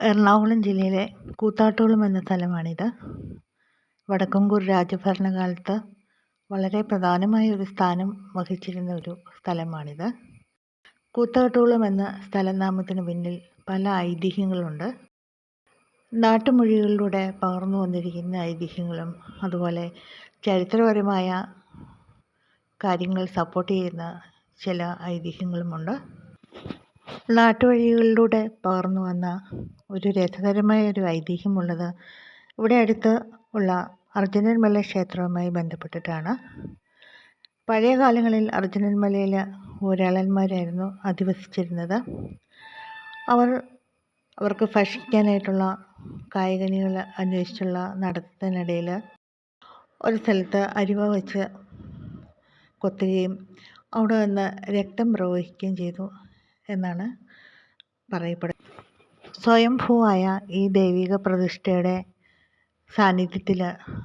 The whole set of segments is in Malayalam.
എറണാകുളം ജില്ലയിലെ കൂത്താട്ടുകുളം എന്ന സ്ഥലമാണിത്. വടക്കുംകൂർ രാജഭരണകാലത്ത് വളരെ പ്രധാനമായ ഒരു സ്ഥാനം വഹിച്ചിരുന്ന ഒരു സ്ഥലമാണിത്. കൂത്താട്ടുകുളം എന്ന സ്ഥലനാമത്തിന് പിന്നിൽ പല ഐതിഹ്യങ്ങളുണ്ട്. നാട്ടുമൊഴികളിലൂടെ പകർന്നു വന്നിരിക്കുന്ന ഐതിഹ്യങ്ങളും അതുപോലെ ചരിത്രപരമായ കാര്യങ്ങൾ സപ്പോർട്ട് ചെയ്യുന്ന ചില ഐതിഹ്യങ്ങളുമുണ്ട്. നാട്ടുവഴികളിലൂടെ പകർന്നു വന്ന ഒരു രസകരമായ ഒരു ഐതിഹ്യമുള്ളത് ഇവിടെ അടുത്ത് ഉള്ള അർജുനൻ മല ക്ഷേത്രവുമായി ബന്ധപ്പെട്ടിട്ടാണ്. പഴയ കാലങ്ങളിൽ അർജുനൻ മലയിൽ ഊരാളന്മാരായിരുന്നു അധിവസിച്ചിരുന്നത്. അവർ അവർക്ക് ഭക്ഷിക്കാനായിട്ടുള്ള കായികനികൾ അന്വേഷിച്ചുള്ള നടത്തത്തിനിടയിൽ ഒരു സ്ഥലത്ത് അരിവ വെച്ച് കൊത്തുകയും അവിടെ നിന്ന് രക്തം പ്രവഹിക്കുകയും ചെയ്തു. എന്നാണ് പറയപ്പെടുന്നത്. സ്വയംഭൂവായ ഈ ദൈവിക പ്രതിഷ്ഠയുടെ സാന്നിധ്യത്തിൽ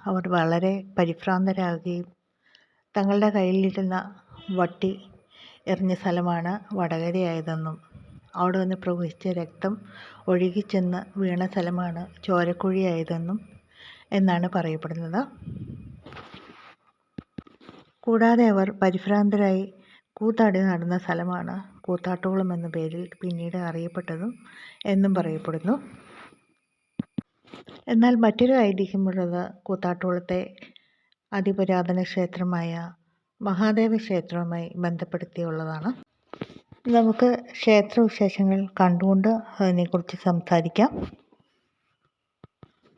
അവർ വളരെ പരിഭ്രാന്തരാകുകയും തങ്ങളുടെ കയ്യിലിരുന്ന വട്ടി എറിഞ്ഞ സ്ഥലമാണ് വടകരയായതെന്നും അവിടെ നിന്ന് പ്രവഹിച്ച രക്തം ഒഴുകിച്ചെന്ന് വീണ സ്ഥലമാണ് ചോരക്കുഴിയായതെന്നും എന്നാണ് പറയപ്പെടുന്നത്. കൂടാതെ അവർ പരിഭ്രാന്തരായി കൂത്താടി നടന്ന സ്ഥലമാണ് കൂത്താട്ടുകുളം എന്ന പേരിൽ പിന്നീട് അറിയപ്പെട്ടതും എന്നും പറയപ്പെടുന്നു. എന്നാൽ മറ്റൊരു ഐതിഹ്യമുള്ളത് കൂത്താട്ടുകുളത്തെ അതിപുരാതന ക്ഷേത്രമായ മഹാദേവ ക്ഷേത്രവുമായി ബന്ധപ്പെടുത്തിയുള്ളതാണ്. നമുക്ക് ക്ഷേത്രവിശേഷങ്ങൾ കണ്ടുകൊണ്ട് അതിനെക്കുറിച്ച് സംസാരിക്കാം.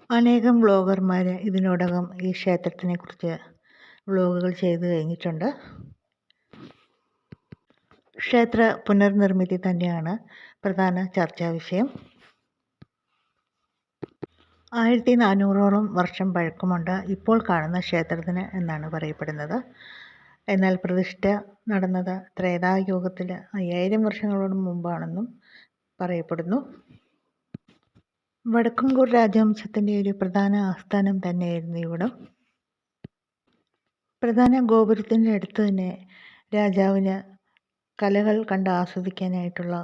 അനേകം വ്ളോഗർമാർ ഇതിനോടകം ഈ ക്ഷേത്രത്തിനെക്കുറിച്ച് വ്ളോഗുകൾ ചെയ്തു കഴിഞ്ഞിട്ടുണ്ട്. ക്ഷേത്ര പുനർനിർമ്മിതി തന്നെയാണ് പ്രധാന ചർച്ചാ വിഷയം. ആയിരത്തി നാനൂറോളം വർഷം പഴക്കമുണ്ട് ഇപ്പോൾ കാണുന്ന ക്ഷേത്രത്തിന് എന്നാണ് പറയപ്പെടുന്നത്. എന്നാൽ പ്രതിഷ്ഠ നടന്നത് ത്രേതായുഗത്തിൽ അയ്യായിരം വർഷങ്ങളോട് മുമ്പാണെന്നും പറയപ്പെടുന്നു. വടക്കുംകൂർ രാജവംശത്തിന്റെ ഒരു പ്രധാന ആസ്ഥാനം തന്നെയായിരുന്നു ഇവിടം. പ്രധാന ഗോപുരത്തിന്റെ അടുത്ത് തന്നെ രാജാവിന് കലകൾ കണ്ട് ആസ്വദിക്കാനായിട്ടുള്ള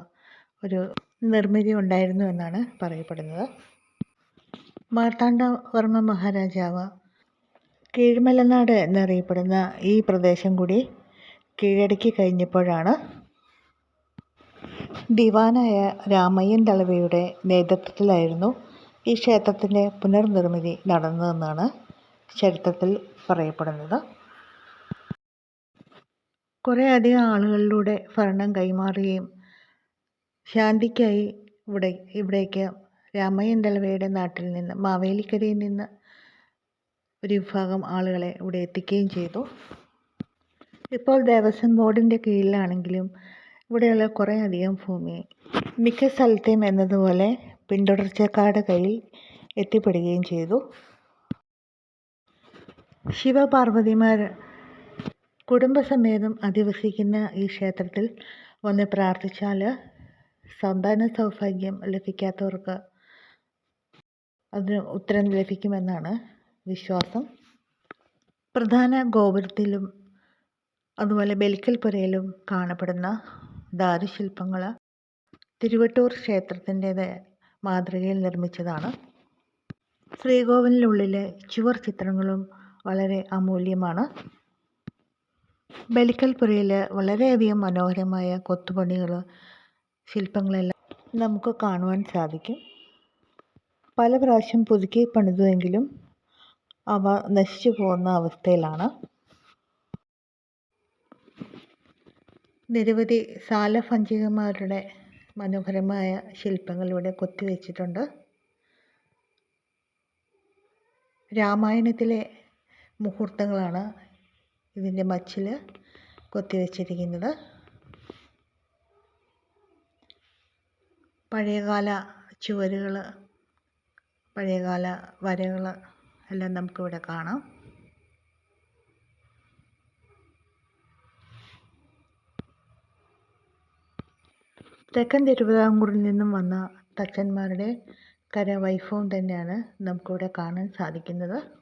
ഒരു നിർമ്മിതി ഉണ്ടായിരുന്നു എന്നാണ് പറയപ്പെടുന്നത്. മാർത്താണ്ഡവർമ്മ മഹാരാജാവ് കീഴ്മലനാട് എന്നറിയപ്പെടുന്ന ഈ പ്രദേശം കൂടി കീഴടക്കി കഴിഞ്ഞപ്പോഴാണ് ദിവാനായ രാമയ്യൻ ദളവയുടെ നേതൃത്വത്തിലായിരുന്നു ഈ ക്ഷേത്രത്തിന്റെ പുനർനിർമ്മിതി നടന്നതെന്നാണ് ചരിത്രത്തിൽ പറയപ്പെടുന്നത്. കുറേ അധികം ആളുകളിലൂടെ ഭരണം കൈമാറുകയും ശാന്തിക്കായി ഇവിടെ ഇവിടേക്ക് രാമയ്യൻ നാട്ടിൽ നിന്ന് മാവേലിക്കരയിൽ നിന്ന് ഒരു വിഭാഗം ആളുകളെ ഇവിടെ എത്തിക്കുകയും ചെയ്തു. ഇപ്പോൾ ദേവസ്വം ബോർഡിന്റെ കീഴിലാണെങ്കിലും ഇവിടെയുള്ള കുറേ അധികം ഭൂമി മിക്ക സ്ഥലത്തെയും എന്നതുപോലെ പിന്തുടർച്ചക്കാരുടെ കയ്യിൽ എത്തിപ്പെടുകയും ചെയ്തു. ശിവപാർവതിമാർ കുടുംബസമേതം അധിവസിക്കുന്ന ഈ ക്ഷേത്രത്തിൽ വന്ന് പ്രാർത്ഥിച്ചാൽ സന്താന സൗഭാഗ്യം ലഭിക്കാത്തവർക്ക് അതിന് ഉത്തരം ലഭിക്കുമെന്നാണ് വിശ്വാസം. പ്രധാന ഗോപുരത്തിലും അതുപോലെ ബലിക്കൽപ്പുരയിലും കാണപ്പെടുന്ന ദാരുശില്പങ്ങൾ തിരുവട്ടൂർ ക്ഷേത്രത്തിന്റേത് മാതൃകയിൽ നിർമ്മിച്ചതാണ്. ശ്രീകോവിലിനുള്ളിലെ ചുവർ ചിത്രങ്ങളും വളരെ അമൂല്യമാണ്. ബലിക്കൽപുരയിൽ വളരെയധികം മനോഹരമായ കൊത്തുപണികൾ ശില്പങ്ങളെല്ലാം നമുക്ക് കാണുവാൻ സാധിക്കും. പല പ്രാവശ്യം പുതുക്കി പണിതുവെങ്കിലും അവ നശിച്ചു പോകുന്ന അവസ്ഥയിലാണ്. നിരവധി സാലഭഞ്ചികമാരുടെ മനോഹരമായ ശില്പങ്ങൾ ഇവിടെ കൊത്തിവെച്ചിട്ടുണ്ട്. രാമായണത്തിലെ മുഹൂർത്തങ്ങളാണ് ഇതിന്റെ മച്ചിൽ കൊത്തിവെച്ചിരിക്കുന്നത്. പഴയകാല ചുവരുകൾ പഴയകാല വരകൾ എല്ലാം നമുക്കിവിടെ കാണാം. തെക്കൻ തിരുവിതാംകൂറിൽ നിന്നും വന്ന തച്ചന്മാരുടെ കരവൈഭവം തന്നെയാണ് നമുക്കിവിടെ കാണാൻ സാധിക്കുന്നത്.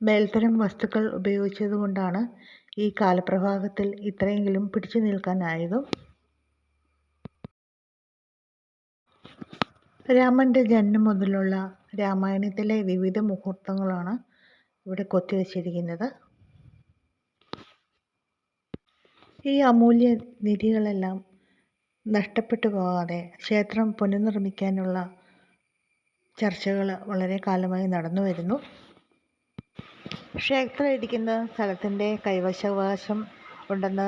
മേൽത്തരം വസ്തുക്കൾ ഉപയോഗിച്ചതുകൊണ്ടാണ് ഈ കാലപ്രവാഹത്തിൽ ഇത്രയെങ്കിലും പിടിച്ചു നിൽക്കാനായത് രാമന്റെ ജനനം മുതലുള്ള രാമായണത്തിലെ വിവിധ മുഹൂർത്തങ്ങളാണ് ഇവിടെ കൊത്തിവെച്ചിരിക്കുന്നത് ഈ അമൂല്യ നിധികളെല്ലാം നഷ്ടപ്പെട്ടു പോകാതെ ക്ഷേത്രം പുനർനിർമ്മിക്കാനുള്ള ചർച്ചകൾ വളരെ കാലമായി നടന്നു വരുന്നു. ക്ഷേത്രം ഇരിക്കുന്ന സ്ഥലത്തിന്റെ കൈവശാവകാശം ഉണ്ടെന്ന്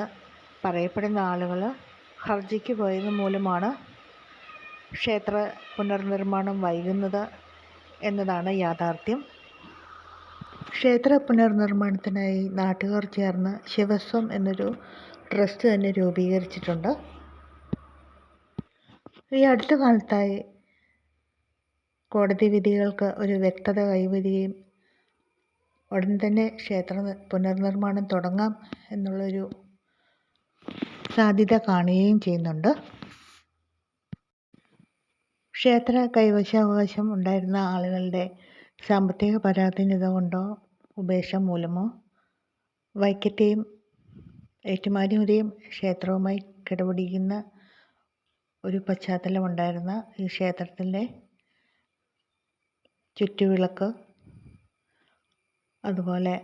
പറയപ്പെടുന്ന ആളുകൾ ഹർജിക്ക് പോയത് മൂലമാണ് ക്ഷേത്ര പുനർനിർമ്മാണം വൈകുന്നത് എന്നതാണ് യാഥാർത്ഥ്യം. ക്ഷേത്ര പുനർനിർമ്മാണത്തിനായി നാട്ടുകാർ ചേർന്ന് ശിവസ്വം എന്നൊരു ട്രസ്റ്റ് തന്നെ രൂപീകരിച്ചിട്ടുണ്ട്. ഈ അടുത്ത കാലത്തായി കോടതി വിധികൾക്ക് ഒരു വ്യക്തത കൈവരികയും ഉടൻ തന്നെ ക്ഷേത്ര പുനർനിർമ്മാണം തുടങ്ങാം എന്നുള്ളൊരു സാധ്യത കാണുകയും ചെയ്യുന്നുണ്ട്. ക്ഷേത്ര കൈവശാവകാശം ഉണ്ടായിരുന്ന ആളുകളുടെ സാമ്പത്തിക പരാധീനത കൊണ്ടോ ഉപേക്ഷ മൂലമോ വൈക്കത്തെയും ഏറ്റുമാനൂരെയും ക്ഷേത്രവുമായി കിടപിടിക്കുന്ന ഒരു പശ്ചാത്തലമുണ്ടായിരുന്ന ഈ ക്ഷേത്രത്തിന്റെ ചുറ്റുവിളക്ക് അതുപോലെ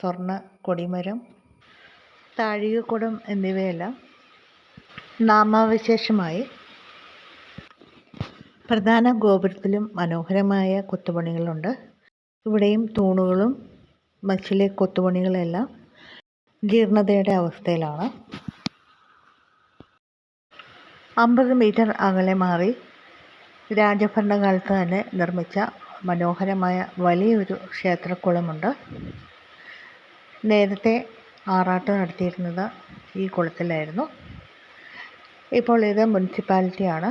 സ്വർണ കൊടിമരം താഴികക്കുടം എന്നിവയെല്ലാം നാമാവശേഷമായി പ്രധാന ഗോപുരത്തിലും മനോഹരമായ കൊത്തുപണികളുണ്ട്. ഇവിടെയും തൂണുകളും മച്ചിലെ കൊത്തുപണികളെല്ലാം ജീർണതയുടെ അവസ്ഥയിലാണ്. അമ്പത് മീറ്റർ അകലെ മാറി രാജഭരണകാലത്ത് തന്നെ നിർമ്മിച്ച മനോഹരമായ വലിയൊരു ക്ഷേത്രക്കുളമുണ്ട്. നേരത്തെ ആറാട്ട് നടത്തിയിരുന്നത് ഈ കുളത്തിലായിരുന്നു. ഇപ്പോൾ ഇത് മുനിസിപ്പാലിറ്റിയാണ്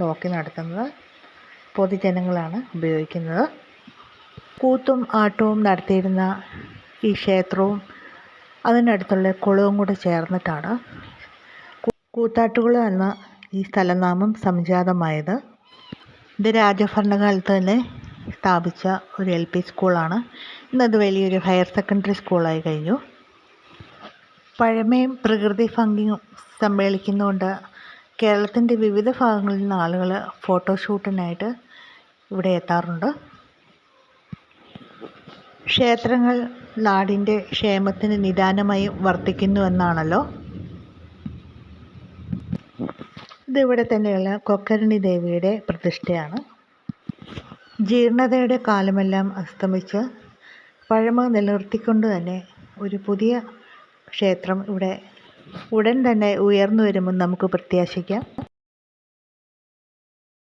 നോക്കി നടത്തുന്നത്. പൊതുജനങ്ങളാണ് ഉപയോഗിക്കുന്നത്. കൂത്തും ആട്ടവും നടത്തിയിരുന്ന ഈ ക്ഷേത്രവും അതിനടുത്തുള്ള കുളവും കൂടെ ചേർന്നിട്ടാണ് കൂത്താട്ടുകുളം എന്ന ഈ സ്ഥലനാമം സംജാതമായത്. ഇത് രാജഭരണകാലത്ത് തന്നെ സ്ഥാപിച്ച ഒരു എൽ പി സ്കൂളാണ്. ഇന്നത് വലിയൊരു ഹയർ സെക്കൻഡറി സ്കൂളായി കഴിഞ്ഞു. പഴമയും പ്രകൃതി ഭംഗിയും സമ്മേളിക്കുന്നതുകൊണ്ട് കേരളത്തിന്റെ വിവിധ ഭാഗങ്ങളിൽ നിന്ന് ആളുകൾ ഫോട്ടോഷൂട്ടിനായിട്ട് ഇവിടെ എത്താറുണ്ട്. ക്ഷേത്രങ്ങൾ നാടിന്റെ ക്ഷേമത്തിന് നിദാനമായി വർത്തിക്കുന്നു എന്നാണല്ലോ. ഇതിവിടെ തന്നെയുള്ള കൊക്കരണി ദേവിയുടെ പ്രതിഷ്ഠയാണ്. ജീർണതയുടെ കാലമെല്ലാം അസ്തമിച്ച് പഴമ നിലനിർത്തിക്കൊണ്ട് തന്നെ ഒരു പുതിയ ക്ഷേത്രം ഇവിടെ ഉടൻ തന്നെ ഉയർന്നു വരുമെന്ന് നമുക്ക് പ്രത്യാശിക്കാം.